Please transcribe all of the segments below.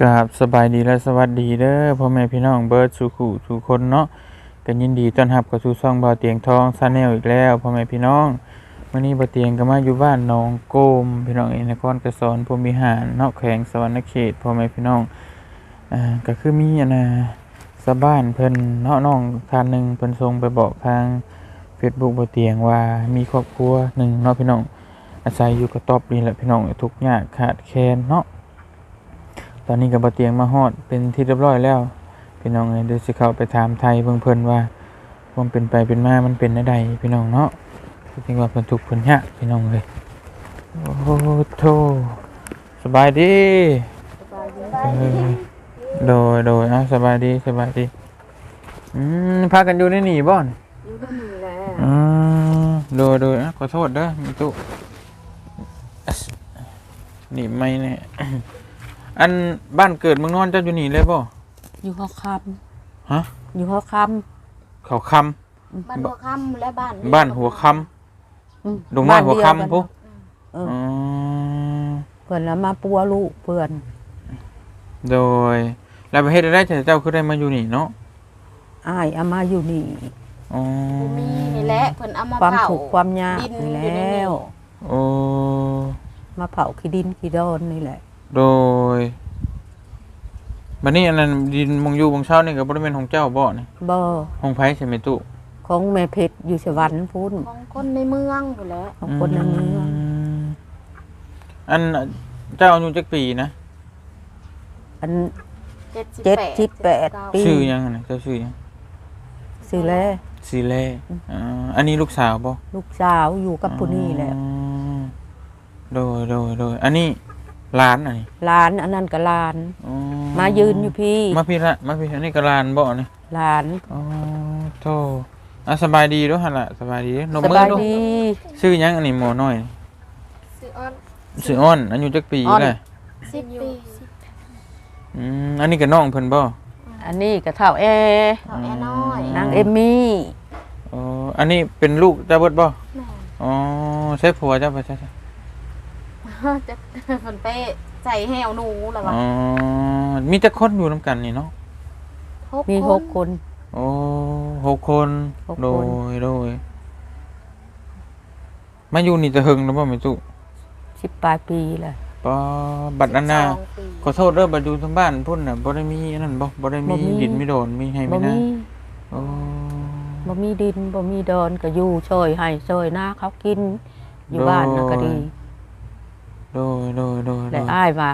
กราบสบายดีและสวัสดีเด้อพ่อแม่พี่น้องเบิร์ดสุขุทุกคนเนาะกันยินดีต้อนรับกับสู่ช่องบ่าวเตียงทองซาแนลอีกแล้วพ่อแม่พี่น้องวันนี้บ่าวเตียงก็มาอยู่บ้านหนองโกมพี่น้องเอนครกระสอนพรหมิหารเนาะแขวงสวรรณเขตพ่อแม่พี่น้องอ่าก็คือมีอันนะสะบ้านเพิ่นเนาะน้องทานหนึ่งเพิ่นส่งไปบอกทาง Facebook บ่าวเตียงว่ามีครอบครัวหนึ่งเนาะพี่น้องอาศัยอยู่กระต๊อบนี่แหละพี่น้องทุกข์ยากขาดแคลนเนาะ ตอนนี้กับบเตียงมาฮอดเป็นที่เรียบร้อยแล้วพี่น้องเอ้ยเดี๋ยวสิเข้าไปถามไทยเบิ่งเพิ่นว่าความเป็นไปเป็นมามันเป็นได้ใดพี่น้องเนาะจริงว่าเพิ่นทุกข์เพิ่นยากพี่น้องเลยโอ้โธสบายดีเออโดยโดยอะสบายดีสบายดีอืมพากันอยู่ในนี่บ่อนอยู่ก็มีแหละอืมโดยโดยอะขอโทษเด้อมีตุอัสนี่ไม่แน่ อันบ้านเกิดเมืองนอนเจ้าอยู่นี่เลยบ่อยู่หัวคฮะำอยู่หัวคเขาคำบ้านหัวคำและบ้านำบ้านหัวคอืมำดงน้อยหัวบ้านเดียคำปุ๊เอออืมเพื่อนแล้วมาปัวลูกเพื่อน โดยแล้วประเทศได้เจ้าคือได้มาอยู่นี่เนาะอ้ายเอามาอยู่นี่อ๋อบ่มีนี่แหละเพิ่นเอามาความเผาถูกข์ความยากดินนี่อยู่ในแล้นี่วโอ้ มาเผาขี้ดินขี้ดอนนี่แหละ โดยบัดนี้อันนั้นดินมงอยู่บงเช้านี่ก็บ่ได้เป็นของเจ้าบ่นี่บ่ของไผใช่ไหมตุของแม่เพชรอยู่สวรรค์พูนของคนในเมืองอยู่แหล้วของคนในเมืองมอันเจ้าอายุจักปีนะอัน78เจ็ดสิบแปดปี ชื่อยังอะนะเจ้าชื่อยังสิแลซีเล่อ่าอันนี้ลูกสาวบ่ ลูกสาวอยู่กับผู้นี้แหละอ๋อโดยโดยโดยอันนี้ ร้านอันนี้หลานอันนั้นก็หลาน อ๋อมายืนอยู่พี่มาพี่ละมาพี่อันนี้ก็ร้านบ่นี่หลานอ๋อโธ่อะสบายดีเด้วยหั่นล่ะสบายดีเด้อนสมือบายเดูดีชื่อหยังอันนี้หมอน้อยสิออนชื่ออ้อนอายุจักปีอ้อนเลย10ปีอืมอันนี้ก็น้องเพิ่นบ่อันนี้ก็เท่าแอเฒ่าแอน้อยนางเอมมี่อ๋ออันนี้เป็นลูกเจ้าเบิดบ่แม่อ๋อใช่ผัวเจ้าบ่ใช่ จะเพิ่นไปใส่แหวหนูแล้วว่าอ๋อมีแต่คนอยู่นํกันนี่เนาะมีหกคน โอ้หกคนหกคนโดยโดยมาอยู่นี่จะหึงแล้วบ่แม่ตุสิบปลายปีแหละปอบัตรอันน่ะ12ปีขอโทษเด้อบัตรอยู่ทางบ้านพุ่นน่ะบ่ได้มีอันนั้นบ่บ่ได้มีบ่มีดินมีโดนมีให้บ่มีนะมีโอ้บ่มีดินบ่มีดอนก็อยู่ช่วยให้ช่วยหน้าเขากินอยู่บ้านน่ะก็ดี โดยโดยโดยโดและยอ้ายว่า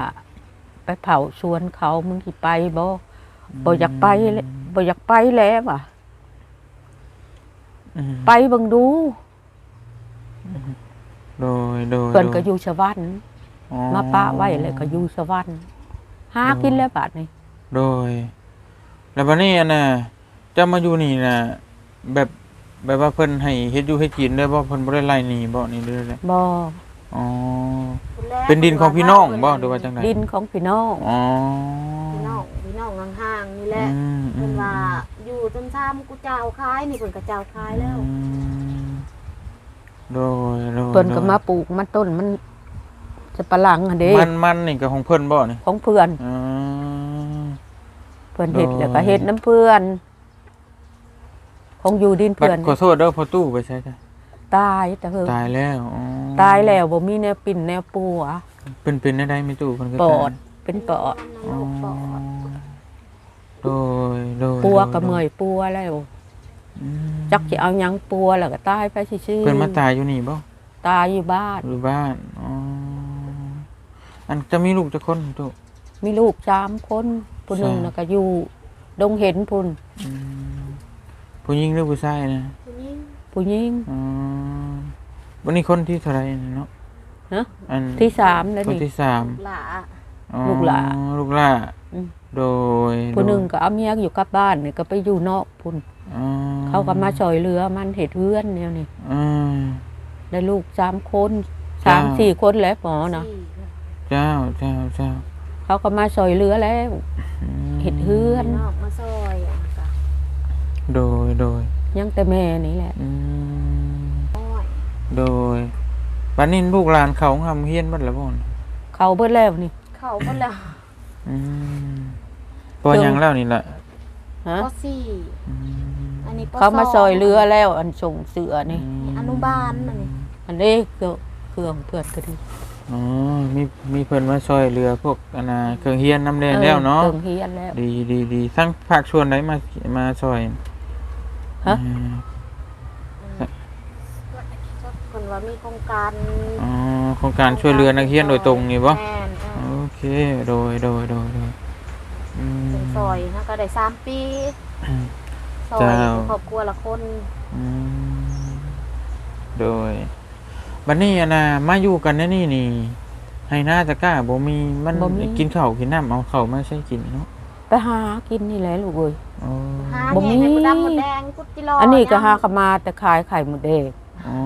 ไปเผาชวนเขามึงสิไปบ่บ่อยากไปเลยบ่อยากไปแล้วว่ะ อืมไปเบิ่งดูโดยโดยเพิ่นก็โดอยู่สวรรค์อ๋อมาปะไว้แล้วก็อยู่สวรรค์หากินแล้วบัดนี้โดย แล้วบัดนี้อันน่ะจะมาอยู่นี่น่ะแบบแบบว่าเพิ่นให้เฮ็ดอยู่ให้กินได้บ่เพิ่นบ่ได้ไล่หนีบ่นี่เด้อเลยบ่ อ๋อผู้แรกเป็นดินของพี่น้องบ่หรือว่าจังไดดินของพี่น้องอ๋อพี่น้องพี่น้องห่างๆนี่แหละอืมอืเพิ่นมว่าอยู่จนซ้ำกูเจ้าคายนี่เพิ่นก็เจ้าคายแล้วอืมโดยโดยเพิ่นก็โดยมาปลูกมันต้นมันจะปะหลังหั่นเด้มันมันนี่ก็ของเพิ่นบ่นี่ของเพื่อนอ๋อเพื่อนเห็ดโดยแล้วก็เห็ดน้ำเพื่อนคงอยู่ดินบัดเพื่อนขอโทษเด้อพอตู้ไปใช่จ้ะ ตายแต่เพิ่นตายแล้วอ๋อตายแล้วบ่มีแนวปิ่นแนวปัวเป็นเป็นได้ไหมตู้เพิ่นก็ปตายอดเป็นปอดอ๋อลูกปอดโดยโดยปัวโดยก็เมื่อยปัวแล้วอืมจักสิเอาหยังปัวแล้วก็ตายไปซื่อๆเพิ่นมาตายอยู่นี่บ่ตายอยู่บ้านอยู่บ้านอ๋ออันจะมีลูกจักคนตู้มีลูกสามคนผู้หนึงใช่น่ะก็อยู่ดงเห็นพุ่นอืมผู้หญิงหรือผู้ชายนะผู้หญิงผู้หญิงอ๋อ วันนี้คนที่เท่าไหร่เนาะฮะอันที่สามแล้วคนนี่ ที่สามหลาอ๋อลูกหลาลูกหล่าอืม โดยผู้หนึงโดยก็เอาเมียอยู่กับบ้านนี่ก็ไปอยู่นอกพุ่นอ๋อเขาก็มาช่วยเหลือมันเห็ดเฮือนแนวนี้อืมได้ลูกสามคนจ้าสามสี่คนแล้วหมอนะสี่เจ้าเจ้าเจ้าเขาก็มาช่วยเหลือแล้วอืมเห็ดเฮือนนอกมาซอยอะก็โดยโดยยังแต่แม่นี่แหละ อืมอ้อย โดยวันนี้ลูกหลานเขาทำเฮียนบัดละบ่นเขาเบิดแล้วนี่เข้าเพิ่นแล้วอืมปอยังแล้วนี่แหละฮะปสี่อืมอันนี้ปเขามาสงซอยเรือแล้ว อันส่งเสือนี่ อนุบาลอันนี้อันนี้เครื่องเครื่องเพื่อนก็ดีอ๋อมีมีเพิ่นมาช่วยเรือพวกอันน่ะเครื่องเฮียนน้ำแดงแล้วเนาะเครื่องเฮียนแล้ว ดีดีดีทั้งภาคชวนไหนมามาช่วยฮะอืม เพิ่นว่ามีโครงการอ๋อโครงการช่วยเรือนักเรียนโดยตรงนี่บ่แม่นเออโอเคโดยโดยโดยโดยอืม เป็นซอยนะก็ได้สามปีซอยเจ้า ครอบครัวละคนอืมโดยบัดนี้อะนะมาอยู่กันในนี่นี่ให้หน้าตะกร้าบ่มีมันบ่มี กินข้าวกินน้ำเอาข้าวมาใช้กินเนาะไปหากินนี่แหละลูกเอ้ย อ๋อหาบ่แหมีงให้ผู้ดำหมดแดงกุดจิรออัอันนี้ก็หากนมาแต่ขายไข่หมดเดงอ๋อ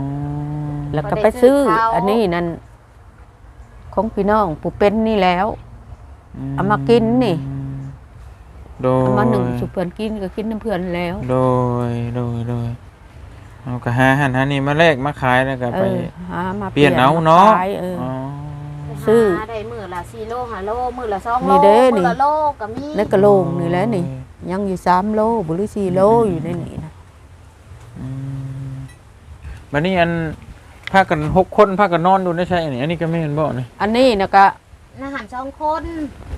แล้วก็ไปซื้อ อันนี้นั่นของพี่น้องผู้เป็นนี่แล้วเอามากินนี่โดยเอามาหนึ่งสุเพื่อนกินก็กินน้ำเพื่อนแล้ว โดยโดยโดยเอาก็หาหันหานี่มาแลกมาขายแล้วก็เอไปอหามาเปลี่ยนเอาเนาะขายเอออ๋อซื้อหาได้มือละสี่โลห้าโลมือละสองนี่โลเด้มืนี่อละโลก็มีในกระโหลงนี่แหละนี่ ยังอยู่สามโลบุหรือสี่โลอยู่ในนี่นะอืมบัดนี้อัน พากันหกคนพากันนอนดูได้ใช่อันนี้อันนี้ก็ไม่เห็นบ่นี่อันนี้นะก็อาหารสองคน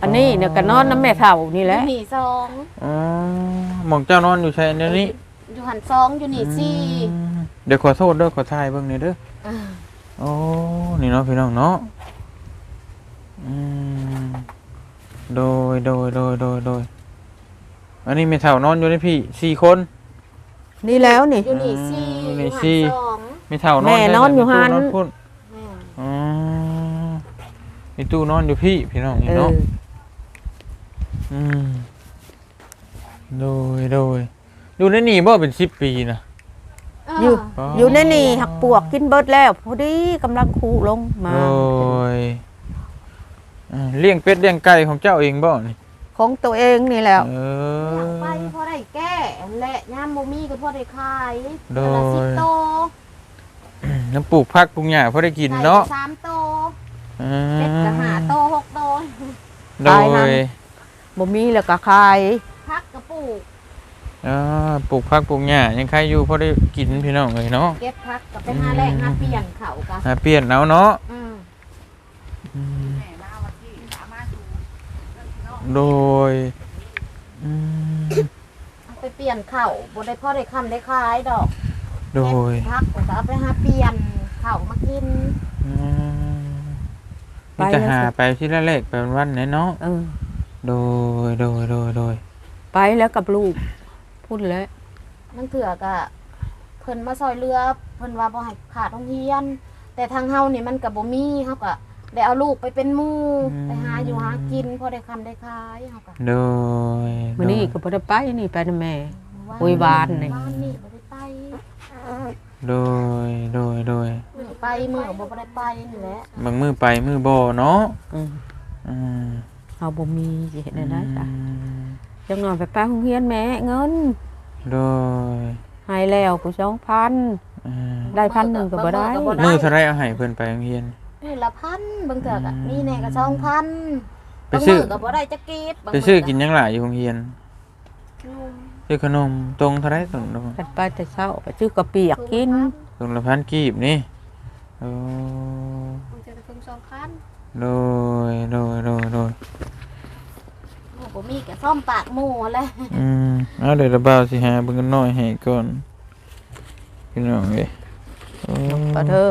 อันนี้นะก็นอนน้ำแม่เฒ่านี่แหละอยู่นี่สองอ๋อหมองเจ้านอนอยู่ใช่อันนี้อยู่หันสองอยู่นี่สี่อืมเดี๋ยวขอโทษเด้อขอทายเบิ่งหนี่อยเด้ออ่าโอ้นี่เนาะพี่น้องเนาะอืมโดยโดยโดยโดยโดยอันนี้ไม่เท่านอนอยู่ในพี่สี่คน นี่แล้วนี่ อยู่นี่สี่อยู่อนี่ยู่หัสี่นสอง ไม่เท่านอนแม่ได้นอนอยู่มีตู้หันพุ่นแม่อ๋อมีตู้นอนอยู่พี่พี่น้องนี่เอเนาะออืมโดยโดยดูในนี่บ่เป็นสิบปีนะเอยู่อ๋ออยู่ในนี่หักปวกกินเบิดแล้วพอดีกำลังคูลงมา โดยอ่าเลี้ยงเป็ดเลี้ยงไก่ของเจ้าเองบ่นี่ของตัวเองนี่แล้ว เออยากอไปพอได้แก้และย่ามบ่มีก็พอได้ขายโดย แต่ละสิบโต น้ำปลูกผักปลูกหญ้าพอได้กินเนาะไก่ก็สามโตอืมเป็ดก็ห้าโตหกโตโดตายหั่ยนบ่มีแล้วก็ขายพักกระปุกอ่าปลูกผักปลูกหญ้ายังใครอยู่พอได้กินพี่น้องเลยเนาะเก็บพักกับไปหาแรกหาเปลี่ยนเขากะหาเปลี่ยนเอาเนาะอืมอืมโดยอืม เอาไปเปลี่ยนเขาบ่ได้พอได้คำได้ขายดอก โดย เก็บพักก็เอาไปหาเปลี่ยนเขามากินอืมนี่จะหาไปที่ละเลขไปวันๆเนาะเออ โดยโดยโดยโดยไปแล้วกับลูก พูดแล้วนั่นเถื่อกะเพิ่นมาซอยเรือเพิ่นว่าบ่ให้ขาดโรงเรียน แต่ทางเฮานี่มันก็บ่มีเฮาก็ได้เอาลูกไปเป็นหมู่ไปหาอยู่หากินพอได้คำได้ขายเฮาก็โดยมื้อนี้ก็บ่ได้ไปนี่ไปนำแม่ โอ้ยบ้านนี่ บ้านนี่บ่ได้ไป โดยโดยโดยมื้อไปมื้อบ่บ่ได้ไปนี่แหละบางมือไปมือบ่เนาะอืมอืมเอาบ่มีสิเฮ็ดได้ได้จ้ะอืมจังหน่อยไปไปโรงเรียนแม่เงินโดยให้แล้วกู2,000อืมได้พันหนึ่งก็บ่ได้มือเท่าไรเอาให้เพิ่นไปโรงเรียนมื้อละพันบางเถื่อกะอืมมีแน่ก็2,000ไปซื้อบางมื้ก็บ่ได้จักกีดบางไปซื้อมื้กินหยังหล่ะอยู่โรงเรียนนม ซื้อขนมตรงเท่าไรตรงตรงกันไปแต่เช้าไปซื้อกระเปียกกินตรงละพันกีบนี่โอ้บางเถื่อก็เพิ่ง2,000โดยโดยโดยโดยโอ้บ่มีก็ซ่อมปากหมู่แหละอืมเอาเดี๋ยวระบาวสิหาเบิ่งกันหน่อยให้ก่อนพี่น้องเอ้ยโอ้ก็เธอ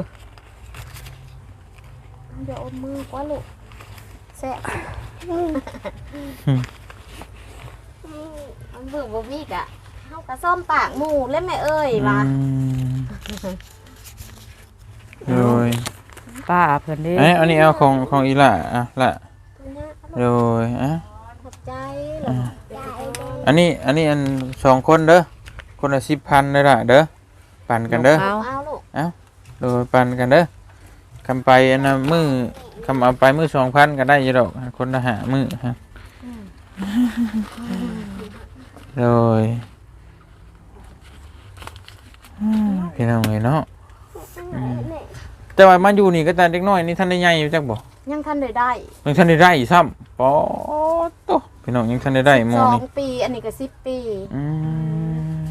เดี๋ยวอมมือกว่าลูกแซ่บ มันเบิ่งบ่มีกะเฮาก็ซ่อมปากหมู่แล้วแม่เอ้ยว่าอืมโดยป้าเพิ่นเด้เอ้ยอันนี้เอาของของอีหล่ะอะละโดยอะขอบใจเหรอใจเด้ออันนี้อันนี้อันสองคนเด้อคนละสิบพันเลยล่ะเด้อปั่นกันเด้อเอาเอาลูกโดยปั่นกันเด้อคำไปอันน่ะมือคำเอาไปมือสองพันก็ได้อยี่ดอกคนละหามือฮะ โดยอืมพี่น้องเลยเนาะอืมแต่ว่ามาอยู่นี่ก็แต่เด็กน้อยนี่ท่านได้ใหญ่อยู่จักบ่ยังทันได้ได้ยังท่านได้ได้อีกซ้ำปอโตพี่น้องยังทันได้ได้หมอสอนี่งปี อันนี้ก็สิบปีอืม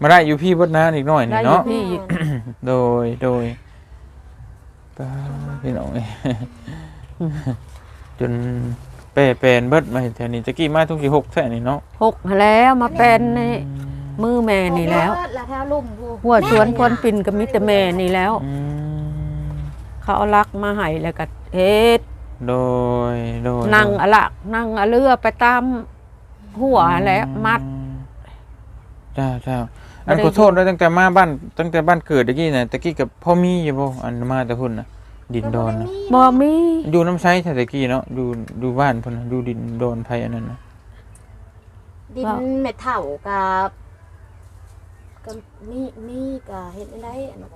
มาได้อยู่พี่บดนานอีกหน่อยได้นี่อยู่เนาะ พี่โดยโดยป้าพี่น้องเอ้ยจน เปรเป็นเบิดมาเห็นแถวนี้ตะกี้มาทุกที่หกแท่นี่เนาะหกแล้วมาเป็นนี่มือแม่นี่แล้วแล้วแถวลุ่มผู้หัวชวนพนปินก็มีแต่แม่นี่แล้ว อืมเขาเอาลักมาให้แล้วก็เฮ็ดโดยโดยนั่งอะละนั่งอะเรือไปตามหัวแล้วมัด เจ้าเจ้าบ่อันได้ ขอโทษด้วยตั้งแต่มาบ้านตั้งแต่บ้านเกิดตะกี้น่ะตะกี้กับพ่อมีอยู่บ่อันมาแต่พุ่นน่ะ ดินดอนน่ะบ่มีอยู่น้ำใช้แต่ตะกี้เนาะอยู่อยู่บ้านพุ่นน่ะอยู่ดินดอนไผอันนั้นน่ะดินเม็ดเถ่ากับก็มีมีก็เฮ็ดได้อันนั้น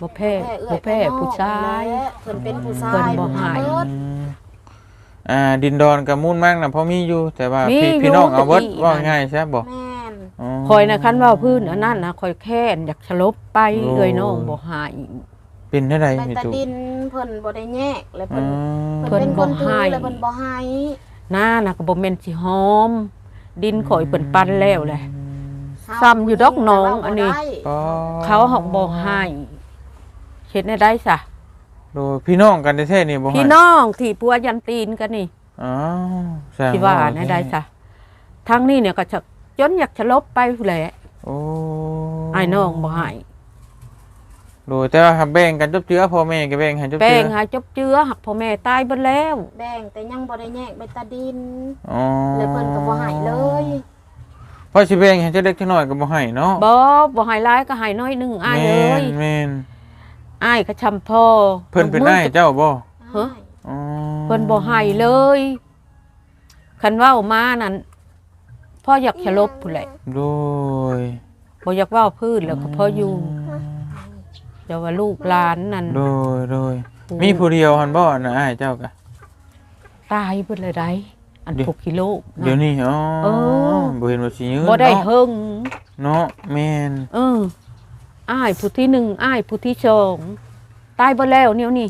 บ่แพ้เอื้บ่อยแพ้ไปนอกผู้ชายนั่นแหละเพิ่นเป็นผู้ชาเพิ่นยบ่ให้เบิดอืมอ่า ดินดอนกับมูลมากน่ะพ่อมีอยู่แต่ว่ามีพี่อยู่พี่น้องเอาเบิดตะกี้ ว่านั่นง่ายใช่บ่แม่นอ๋อคอยนะคันว่าพื้นอันนั้นนะคอยแค้นอยากสลบไปโอ้เลยน้องบ่หาย เป็นได้ไดแต่นี่แต่ตุดินเพิ่นบ่ได้แยกแล้วอืเพิ่นมเพิ่นเป็นคนถืเพิ่นบ่ให้อแล้วเพิ่นบ่ให้หน้าน่ะก็บ่แม่นสิหอม ดินข่อยเพิ่นปันแล้วแหละ ซ้ำอยู่ดอกหนองอันนี้อ๋อเขาหักบ่ให้เฮ็ดได้ได้ซะโดยพี่น้องกันแท้ๆนี่บ่ให้พี่น้องที่ปัวยันตีนกันนี่ อ๋อใช่ที่ว่าได้ได้ซะทางนี้เนี่ยก็จะจนอยากสลบไปพู้นแหละโอ้ไอ้น้องบ่ให้โดยแต่ว่าหักแบ่งกันจบเจือพ่อแม่ก็แบ่งให้จบแป้เจืงหาจบเจือหักพ่อแม่ตายเบิดแล้ว แบ่งแต่ยังบ่ได้แยกเบตาดินอ๋อเลยเพิ่นก็บ่ให้เลยเพราะสิแบ่งให้จะเล็กจะน้อยก็บ่ให้เนาะบ่บ่ให้หลายก็ให้น้อยหนึงอ้ายเอ้ยแม่นอ้ายก็ชำพ่อๆเพิ่นเป็นได้เจ้าบ่ฮะ อ๋อเพิ่นบ่ให้เลยคันเว้ามานั่นพ่ออยากฉลบพุ่นแหละโดยบ่อยากเว้าพื้นแล้วก็พ่ออยู่ แต่ว่าลูกหลานนั่นโดยโดยมีผู้เดียวหั่นบ่น่ะอ้ายเจ้าก็ตายเบิดเลยได้อันเดี๋ยว6กิโลนะเดี๋ยวนี้อ๋อเออบ่เห็นว่าสิยืนบ่ได้เนาะเฮิงเนาะแม่นเอออ้ายผู้ที่หนึ่งอ้ายผู้ที่สองตายเบิดแล้วเนี่ยวนี่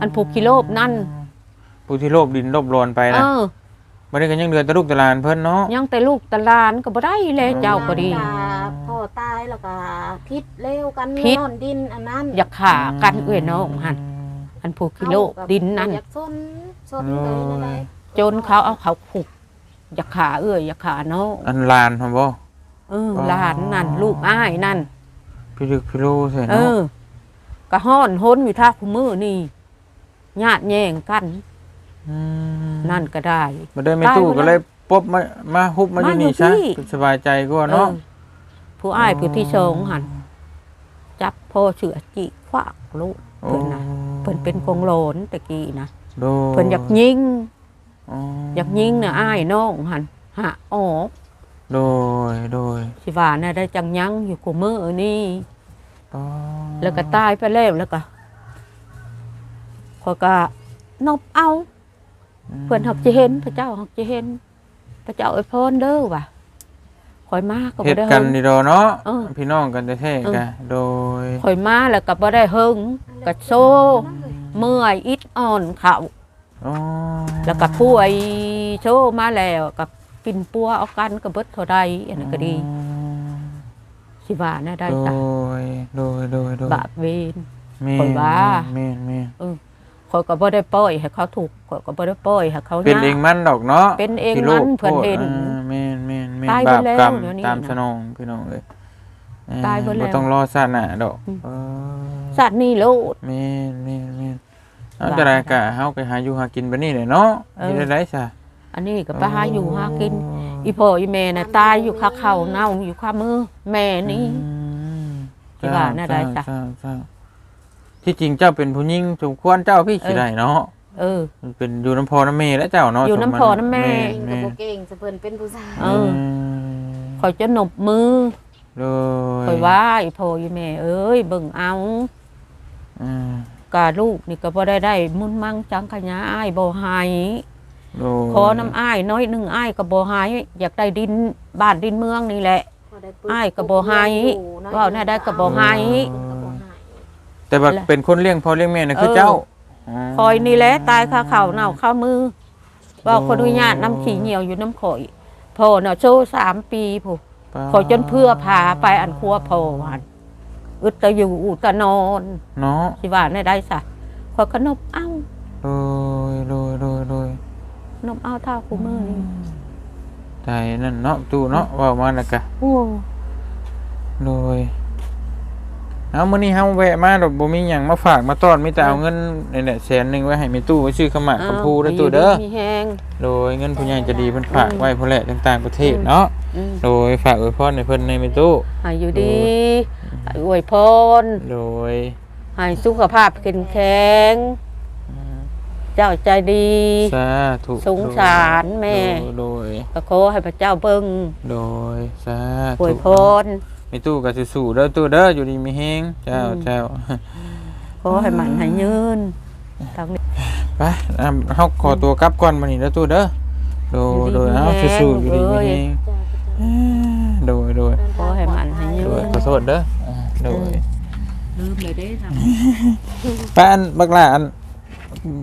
อันผูกกิโลบนั่นผู้ที่โลบดินโลบรอนไปเอนะอบ่ได้กันยังเดือนตะลูกตะหลานเพิ่นเนาะยังแต่ลูกแต่หลานก็บ่ได้เลยเจ้าก็ดีก็ พ่อตายแล้วก็พิษเร็วกันพิษ นอนดินอันนั้นอยากขากันเอ้ยน้องหันอันผูกกิโลดินนั่น อยากซนซนเลยนั่นแหละจนเขาเอาเขาผูกอยากขาเอ้ยอยากขาน้องอันลานหั่นบ่เออ หลานนั่น ลูกอ้ายนั่น พี่ลึกพี่โลใส่เอเนาะอ ก็ฮ้อนฮ้นอยู่ท่าคุมือนี่ญาติแย่งกัน มนั่นก็ได้บ่ได้ไม่ตู้ตายหมดก็เลยปบมามาฮุบมาอยู่มาอยู่นี่ซะที่สบายใจกว่าเนาะออ ผู้อ้ายผู้ที่สองหันจับพ่อเสือจิควักลูกเพิ่นนะเพิ่นเป็นคงโหลนตะกี้นะโดเพิ่นอยากยิงอ๋ออยากยิงน่ะอ้ายน้องหันหาออกโดยโดยสิว่าน่ะได้จังยังอยู่กูมือนี่อ๋อแล้วก็ตายไปแล้วแล้วก็ข้อยก็นบเอาเพิ่นหักจะเห็นพระเจ้าหักจะเห็น พระเจ้าอวยพรเด้อว่ะข่ อยมาก็เฮ็บ่ดได้กัเฮินงดีดอเนาะเออพี่น้องกันแท้เออๆกะโดยข่อยมาแล้วก็บ่ได้เฮิงก็โซเมื่อยอิดอ่อนเขาอ๋อแล้วก็ป่วยโชมาแล้วกับปินปัวเอากันก็เบิดเท่าใดอันนั้นก็ดีสิว่าน่ะได้โดจ้ะยโดยโดยโดยบาปเวร แม่ข่อยว่า แม่นแม่นข่อ ยก็บ่ได้ปล่อยให้เขาถูกข่อยก็บ่ได้ปล่อยให้เขาเป็นยากเองมันดอกเนาะเป็นเองสิโลมันเพิ่นเห็นโทษอ่าแม่นแม่นแม่นตายไปบาปแล้วกรรมเดี๋ยวนี้ตามน่ะสนองพี่น้องเอ้ยเอ่อตายไปแล้วบ่ต้องรอชาติหน้าดอกอืมเออสัตว์นี่โลดแม่นแม่นแม่นเอาบาปจะได้กะเฮาไปหาอยู่หากินบัดนี้แหละเนาะเออสิได้ได้ซะอันนี้ก็ไปหาอยู่หากิน อีพ่ออีแม่น่ะตายอยู่คาเข่าเน่าอยู่คามือแม่นี่อืมที่ว่าน่าได้จ้ะเจ้าเจ้า ที่จริงเจ้าเป็นผู้หญิงสมควรเจ้าพี่สิได้เนาะเออ มันเป็นอยู่น้ำพอน้ำเมแล้วเจ้าเนาะอยู่น้ำพ่อน้ำแม่ เก่งแม่กับบ่เก่งจะเพิ่นเป็นผู้ชายเออ คอยจะหนบมือเลยคอยว่าอีพ่ออีแม่ เอ้ยเบิ่งเอาอืมกาลูกนี่ก็บ่ได้ได้มุนมั่งจังขยะอ้ายบ่ให้โดยขอน้ำอ้ายน้อยหนึงอ้ายก็บ่ให้อยากได้ดินบ้านดินเมืองนี่แหละอ้ายก็บ่ให้ว่าวแน่ได้ก็บ่ให้ก็บ่ให้ แต่ว่าเป็นคนเลี้ยงพ่อเลี้ยงแม่น่ะคือเออเจ้าคอยนี่แหละตายคาเข่าเน่าคามือว่าคนอนุญาตน้ำขี้เหนียวอยู่น้ำข่อยพ่อเนาะโชว์สามปีผู้ขอยจนเพื่อพาไปอันครัวพ่อวันอึดแตะอยู่อุตะนอนเนาะสิว่าได้ได้ซะขอยขนมเอ้าโดยโดยโดยโดยนมเอ้าเท่าคู่มือนี่ใจนั่นเนาะตู้เนาะเว่ามาแล้วกะโอ้โดย เอามื้อนี้เฮาแวะมาดอกบ่มีหยังมาฝากมาต้อนมีแต่เอาเงินนี่แหละแสนหนึงไว้ให้แม่ตู้ไว้ซื้อขาวหมากคำพูเด้อตู้เด้อมีแห้งโดยเงินผู้ใหญ่ใจะดีเพิ่นฝากไว้พุ่นแหละต่างๆประเทศเนาะอืมโดยฝากอวยพรให้เพิ่นในแม่ตู้ให้อยู่ดีให้อวยพรโดยให้สุขภาพแข็งแข็งเจ้าใจดีสาธุสงสารแม่โดยก็ขอให้พระเจ้าเบิ่งโดยสาอวยพรแม่ตู้ก็สู้ๆเด้อตู้เด้ออยู่ดีมีแฮงเจ้าอืมเจ้าขอให้มันให้ยืนทางนี้ไปอะเฮาขอตัวกลับก่อนมื้อนี้เด้อตู้เด้อโดยโดยเอาสู้ๆอยู่ดีมีแฮงโดยโดยขอให้มันให้ยืโดยนขอโทษเด้ออ่าโดยลืมเลยได้ทป้าอันบักหลาอัน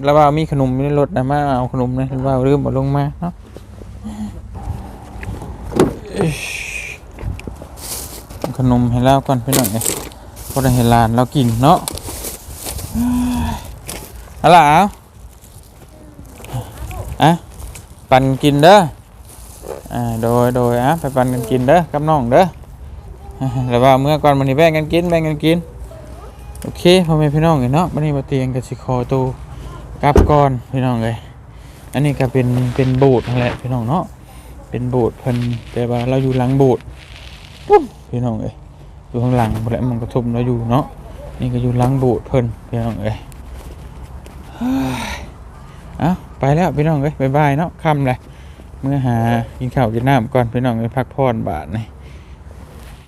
แล้วว่ามีขนมอยู่ในรถนะมาเอาขนมนะแล้วว่าลืมเอาลงมาเนาะอิ๊ชเอา ขนมให้เราก่อนไปหน่อยเลยพอได้เห็นหลานเรากินเนาะเอาล่ะเอาอะปั่นกินเด้ออ่าโดยโดยอะไปปั่นกันกินเด้อกับน้องเด้อแล้วว่าเมื่อก่อนมันนี่แบ่งกันกินแบ่งกันกินโอเคพ่อแม่พี่น้องเนาะวันนี้มาเตียงกับสิคอตูกลับก่อนพี่น้องเลยอันนี้ก็เป็นเป็นโบสถ์นั่นแหละพี่น้องเนาะเป็นโบสถ์เพิ่นแต่ว่าเราอยู่หลังโบสถ์ พี่น้องเอ้ยอยู่ข้างหลังบ่แหละมันกระทบเราอยู่เนาะนี่ก็อยู่หลังโบสถ์เพิ่นพี่น้องเอ้ยเอ้าไปแล้วพี่น้องเอ้ยบายบายเนาะค่ำเลยเมื่อหากินข้าวกินน้ำก่อนพี่น้องเอ้ยพักผ่อนบาทนี่